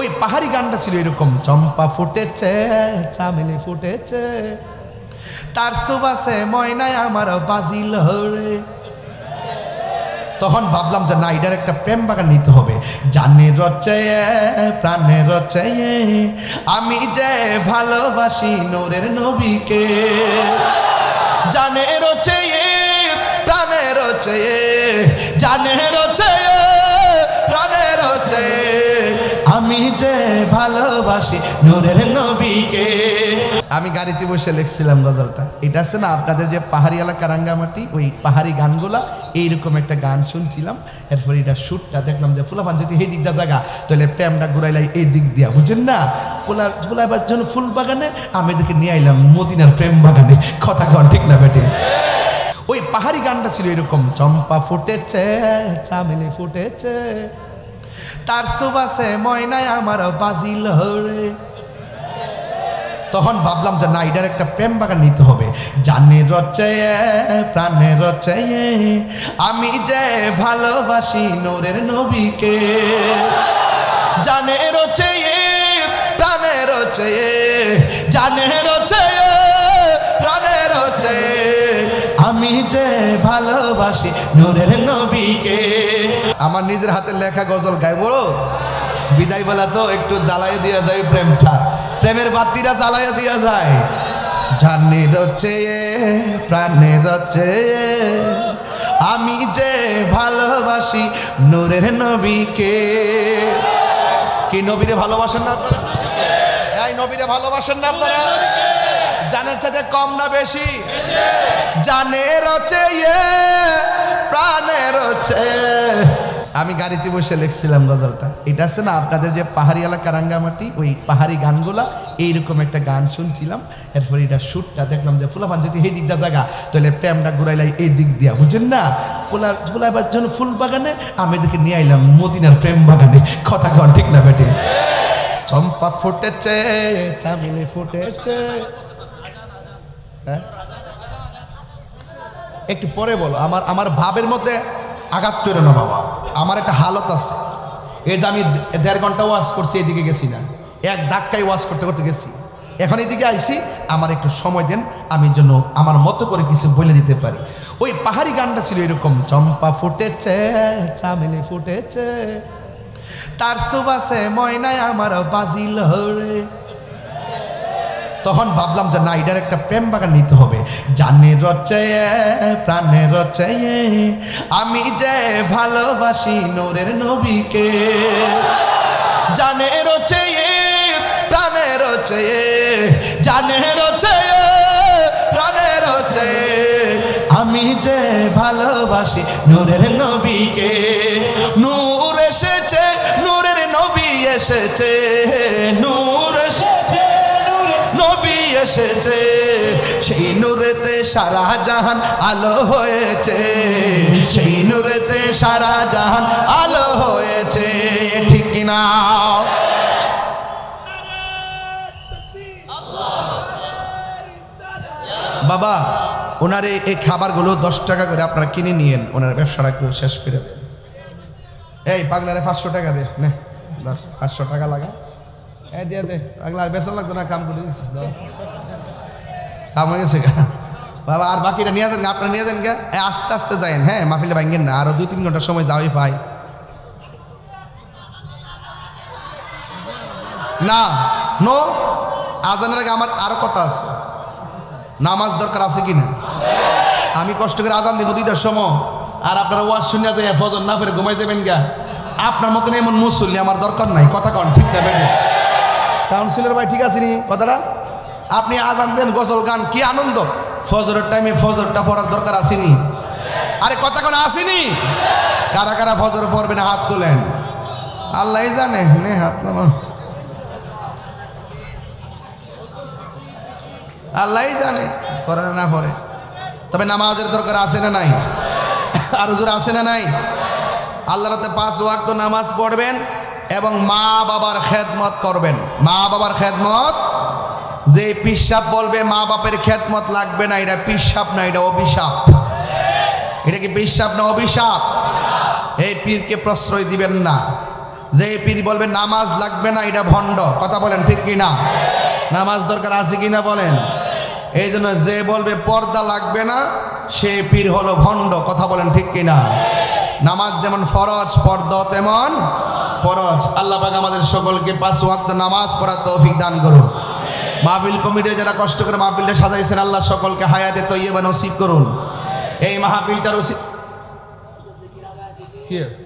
ওই পাহাড়ি গানটা ছিল এরকম, চম্পা ফুটেছে, চামেলি ফুটেছে, তার সুবাসে ময়নায় আমার বাজিল রে তখন ভাবলাম যে না, এটার একটা প্রেম বাগান নিতে হবে। জানে রচে, প্রাণে রচে, আমি যে ভালোবাসি নোরের নবীকে। জানে রচে, প্রাণে রচে, জানে রচে, প্রাণে রচে। আমি যে ভালোবাসি নূরের নবীকে। আমি গাড়িতে বসে লিখছিলাম গজলটা। এটা আছে না, আপনাদের যে পাহাড়ি এলাকা রাঙ্গামাটি ওই পাহাড়ি গানগুলা, এইরকম একটা গান শুনছিলাম। এরপর এটা শ্যুটটা দেখলাম যে ফুলাফান যদি এই দিকটা জায়গা তাহলে প্যামটা ঘুরাইলাই এই দিক দিয়া, বুঝেন না? ফুলা ফুলাবার জন্য ফুল বাগানে আমি এদেরকে নিয়ে আইলাম মদিনার প্রেম বাগানে। কথা কন, ঠিক না বেটে? ওই পাহাড়ি গানটা ছিল এরকম, চম্পা ফুটেছে, চামেলি ফুটেছে তার সুবাসে ময়নায় আমার বাজিল রে তখন ভাবলাম যে না, এটার একটা প্রেম বাগান নিতে হবে। জানে রচে, প্রাণে রচে, আমি যে ভালোবাসি নোরের নবীকে। জানে রচে, প্রাণে রচে, জানে রচে, প্রাণে রচে। আমি যে ভালোবাসি নূরের নবীকে। আমার নিজের হাতে লেখা গজল গাইব বিদায় বেলা তো একটু জ্বালাই দেওয়া যায় প্রেমটা। প্রেমের বাতিরা জ্বালাইয়া দেওয়া যায়। জানে রচে প্রাণে রচে আমি যে ভালোবাসি নূরের নবীকে। কি নবীরে ভালোবাসেন না আপনারা? এই নবীরে ভালোবাসেন না আপনারা? জানের সাথে কম না বেশি? জানে রচে প্রাণে রচে আমি গাড়িতে বসে লিখছিলাম গজলটা। এটা আছে না আপনাদের যে পাহাড়ি এলাকা রাঙ্গামাটি ওই পাহাড়ি গানগুলা এইরকম একটা গান শুনছিলাম। এরপর এটা শ্যুটটা দেখলাম যে ফুলাফান যদি এই দিকটা জায়গা তাহলে প্যামটা ঘুরাইলাই এই দিক দিয়া বুঝছেন না? ফুলা ফুলাবার জন্য ফুল বাগানে আমি এদেরকে নিয়ে আইলাম মদিনার প্রেম বাগানে। কথা কন ঠিক না বেটে? চম্পা ফুটেছে চামিলি ফুটেছে। হ্যাঁ? একটু পরে বলো, আমার আমার ভাবের মধ্যে আঘাত তৈরি না বাবা। আমার একটা হালত আছে। এই যে আমি দেড় ঘণ্টা ওয়াশ করছি, এদিকে গেছি না। এক ধাক্কায় ওয়াশ করতে করতে গেছি। এখন এদিকে আইছি আমার একটু সময় দেন, আমি যেন আমার মতো করে কিছু বলে দিতে পারি। ওই পাহাড়ি গানটা ছিল এরকম, চম্পা ফুটেছে, চামেলি ফুটেছে, তার সুবাসে ময়নায় আমার বাজিল রে তখন ভাবলাম যে না, এটার একটা প্রেম বাগান নিতে হবে। জানে রচে, প্রাণে রচে, আমি যে ভালোবাসি নোরের নবীকে। জানে রচে, প্রাণে রচে, জানে রচে, প্রাণে রচে, আমি যে ভালোবাসি নূরের নবীকে। নূর এসেছে, নূরের নবী এসেছে, নূর এসেছে, সেই নূরেতে সারা জাহান আলো হয়েছে। সেই নূরেতে সারা জাহান আলো হয়েছে, ঠিক কিনা? বাবা, ওনার এই- খাবারগুলো দশ টাকা করে আপনারা কিনে নিয়েন, ওনার ব্যবসাটা একটু শেষ করে দেন। এই, পাগলারে পাঁচশো টাকা দে পাঁচশো টাকা লাগা। এই দিয়ে দে। লাগতো না, কাম করে এই আস্তে আস্তে যায়েন হ্যাঁ মাহফিলে ভাঙ্গেন দুই তিন ঘণ্টার সময় যাওয়াই পাই না, নো, আজানের আগে আমার কথা আছে। নামাজ দরকার আছে কি না আমি কষ্ট করে আজান দিব দুইটার সময়। আর আপনারা ওয়াজ শুনে যায় ফজর না ফেরে ঘুমাই যাবেন গা। আপনার মতন এমন মুসল্লি আমার দরকার নাই, কথা কন, ঠিক না কাউন্সিলর ভাই ঠিক আছে নি? কথাটা? আপনি আজান দেন, গজল গান, কি আনন্দ? ফজরের টাইমে ফজরটা পড়ার দরকার আসেনি আরে কথা কোনো আসেনি কারা কারা ফজর পড়বে না হাত তোলেন। আল্লাহ জানে, নে হাত নামা। আল্লাহ জানে, পড়ে না পড়ে। তবে নামাজের দরকার আছে না নাই? আর হুজুর আছে না নাই? আল্লাহ পাঁচ ওয়াক্ত নামাজ পড়বেন। এবং মা বাবার খেদমত করবেন। মা বাবার খেদমত? যে পিসাব বলবে, মা বাপের খেদমত লাগবে না, এটা পিসাব না, এটা অভিশাপ। এটা কি পিসাব না অভিশাপ? এই পীরকে প্রশ্রয় দিবেন না। যে পীর বলবে, নামাজ লাগবে না, এটা ভণ্ড। কথা বলেন ঠিক কি না নামাজ দরকার আছে কি না বলেন? এই জন্য যে বলবে, পর্দা লাগবে না, সে পীর হলো ভণ্ড। কথা বলেন ঠিক কি না নামাজ যেমন ফরজ, পর্দা তেমন ফরজ। আল্লাহ পাক আমাদের সকলকে পাঁচ ওয়াক্ত নামাজ পড়ার তৌফিক দান করুন। মাহফিল কমিটি যারা কষ্ট করে মাহফিলটা সাজাইছেন, আল্লাহ সকলকে হায়াতে তৈয়বা নসিব করুন। এই মাহফিলটার ওসি- কি